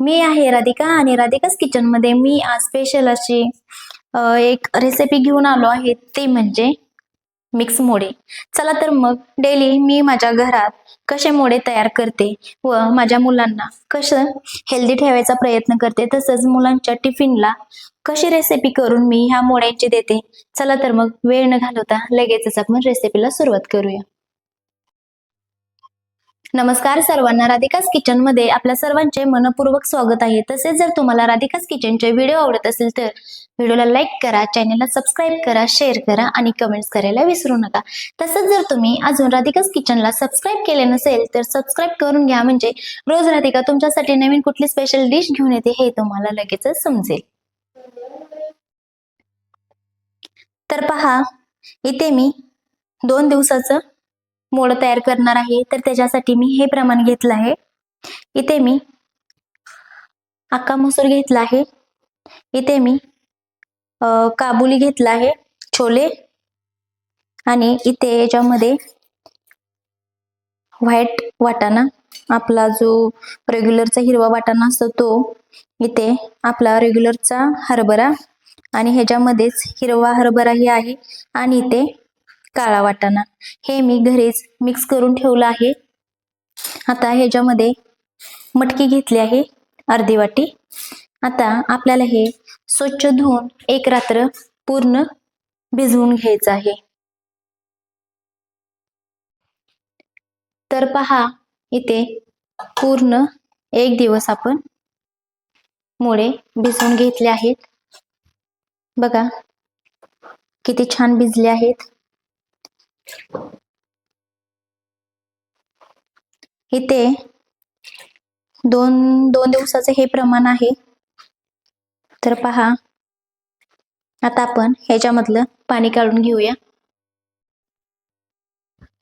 मी आहे राधिका आणि राधिकाच किचनमध्ये. मी आज स्पेशल अशी एक रेसिपी घेऊन आलो आहे. ती म्हणजे मिक्स मोडे. चला तर मग डेली मी माझ्या घरात कसे मोडे तयार करते व माझ्या मुलांना कसं हेल्दी ठेवायचा प्रयत्न करते तसंच मुलांच्या टिफिनला कशी रेसिपी करून मी ह्या मोड्यांची देते. चला तर मग वेळ न घालवता लगेचच आपण रेसिपीला सुरुवात करूया. नमस्कार सर्वांना राधिकास किचनमध्ये आपल्या सर्वांचे मनपूर्वक स्वागत आहे. तसेच जर तुम्हाला राधिकास किचनचे व्हिडिओ आवडत असेल तर व्हिडिओला लाईक करा चॅनलला सबस्क्राईब करा शेअर करा आणि कमेंट्स करायला विसरू नका. तसंच जर तुम्ही अजून राधिकास किचनला सबस्क्राईब केले नसेल तर सबस्क्राईब करून घ्या. म्हणजे रोज राधिका तुमच्यासाठी नवीन कुठली स्पेशल डिश घेऊन येते हे तुम्हाला लगेचच समजेल. तर पहा इथे मी दोन दिवसाचं मोड तयार करणार आहे तर त्याच्यासाठी मी हे प्रमाण घेतलं आहे. इथे मी अक्का मसूर घेतला आहे. इथे मी काबुली घेतला आहे छोले. आणि इथे याच्यामध्ये व्हाईट वाटाणा आपला जो रेग्युलरचा हिरवा वाटाणा असतो तो. इथे आपला रेग्युलरचा हरभरा. आणि ह्याच्यामध्येच हिरवा हरभराही आहे. आणि इथे काळा वाटाणा. हे मी घरीच मिक्स करून ठेवलं आहे. आता ह्याच्यामध्ये मटकी घेतली आहे अर्धी वाटी. आता आपल्याला हे स्वच्छ धुवून एक रात्र पूर्ण भिजवून घ्यायचं आहे. तर पहा इथे पूर्ण एक दिवस आपण मुळे भिजवून घेतले आहेत. बघा किती छान भिजले आहेत. इथे दोन दोन दिवसाचे हे प्रमाण आहे. तर पहा. आता आपण ह्याच्यामधलं पाणी काढून घेऊया.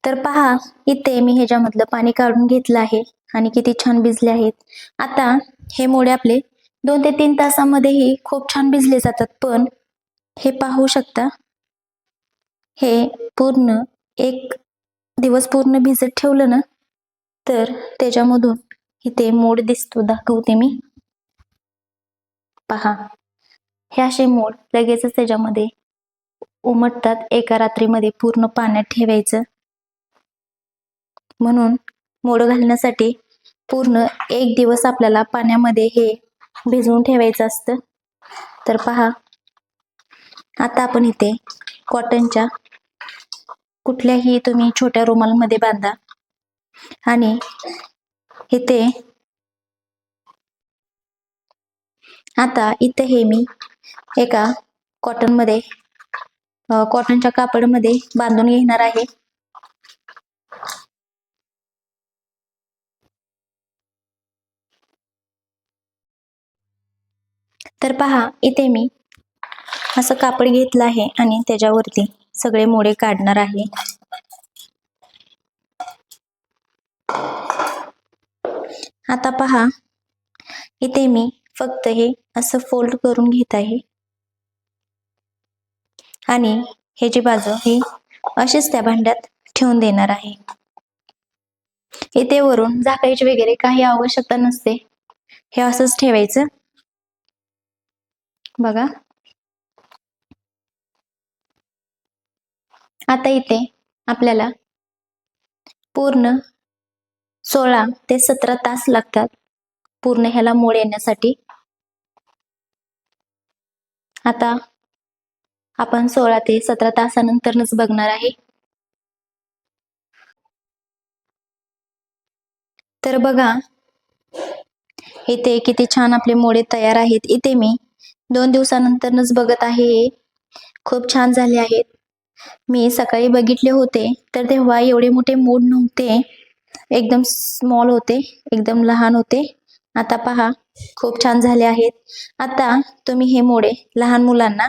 तर पहा इथे मी ह्याच्यामधलं पाणी काढून घेतलं आहे आणि किती छान भिजले आहेत. आता हे मोडे आपले दोन ते तीन तासामध्येही खूप छान भिजले जातात पण हे पाहू शकता. हे पूर्ण एक दिवस पूर्ण भिजत ठेवलं ना तर त्याच्यामधून इथे मोड दिसतो दाखवते मी. पहा. हे असे मोड लगेचच त्याच्यामध्ये उमटतात एका रात्रीमध्ये पूर्ण पाण्यात ठेवायचं. म्हणून मोड घालण्यासाठी पूर्ण एक दिवस आपल्याला पाण्यामध्ये हे भिजवून ठेवायचं असतं. तर पहा. आता आपण इथे कॉटनच्या कुठल्याही तुम्ही छोट्या रुमालमध्ये बांधा. आणि इथे आता इथे हे मी एका कॉटनमध्ये कॉटनच्या कापडमध्ये बांधून घेणार आहे. तर पहा इथे मी असं कापड घेतलं आहे आणि त्याच्यावरती सगळे मोडे काढणार आहे. आता पहा इथे मी फक्त हे असं फोल्ड करून घेत आहे. आणि ह्याची बाजू ही अशीच त्या भांड्यात ठेवून देणार आहे. इथे वरून झाकायची वगैरे काही आवश्यकता नसते. हे असंच ठेवायचं. बघा. आता इथे आपल्याला पूर्ण सोळा ते सतरा तास लागतात पूर्ण ह्याला मोड येण्यासाठी. आता आपण सोळा ते सतरा तासानंतरच बघणार आहे. तर बघा इथे किती छान आपले मोडे तयार आहेत. इथे मी दोन दिवसानंतरच बघत आहे. हे. खूप छान झाले आहेत. मी सकाळी बघितले होते तर तेव्हा एवढे मोठे मोड नव्हते. एकदम स्मॉल होते एकदम लहान होते. आता पहा खूप छान झाले आहेत. आता तुम्ही हे मोडे लहान मुलांना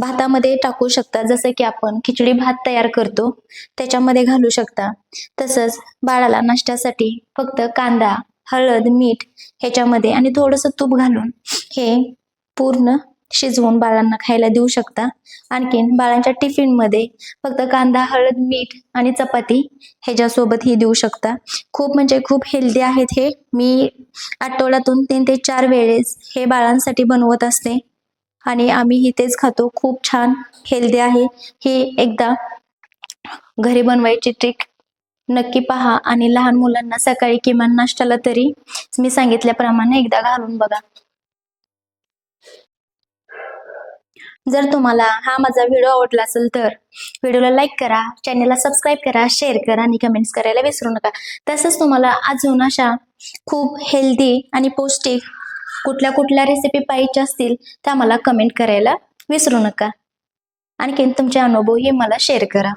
भातामध्ये टाकू शकता जसं की आपण खिचडी भात तयार करतो त्याच्यामध्ये घालू शकता. तसंच बाळाला नाश्त्यासाठी फक्त कांदा हळद मीठ ह्याच्यामध्ये आणि थोडंसं तूप घालून हे पूर्ण शिजवून बाळांना खायला देऊ शकता. आणखीन बाळांच्या टिफिनमध्ये फक्त कांदा हळद मीठ आणि चपाती ह्याच्यासोबत ही देऊ शकता. खूप म्हणजे खूप हेल्दी आहेत हे. मी आठवड्यातून तीन ते चार वेळेस हे बाळांसाठी बनवत असते. आणि आम्ही तेच खातो. खूप छान हेल्दी आहे. हे एकदा घरी बनवायची ट्रिक नक्की पहा. आणि लहान मुलांना सकाळी किमान नाश्त्याला तरी मी सांगितल्याप्रमाणे एकदा घालून बघा. जर तुम्हाला हा माझा व्हिडिओ आवडला असेल तर व्हिडिओला लाईक करा चॅनलला सबस्क्राईब करा शेअर करा आणि कमेंट्स करायला विसरू नका. तसंच तुम्हाला अजून अशा खूप हेल्दी आणि पौष्टिक कुठल्या कुठल्या रेसिपी पाहिजे असतील त्या मला कमेंट करायला विसरू नका. आणखीन तुमचे अनुभवही मला शेअर करा.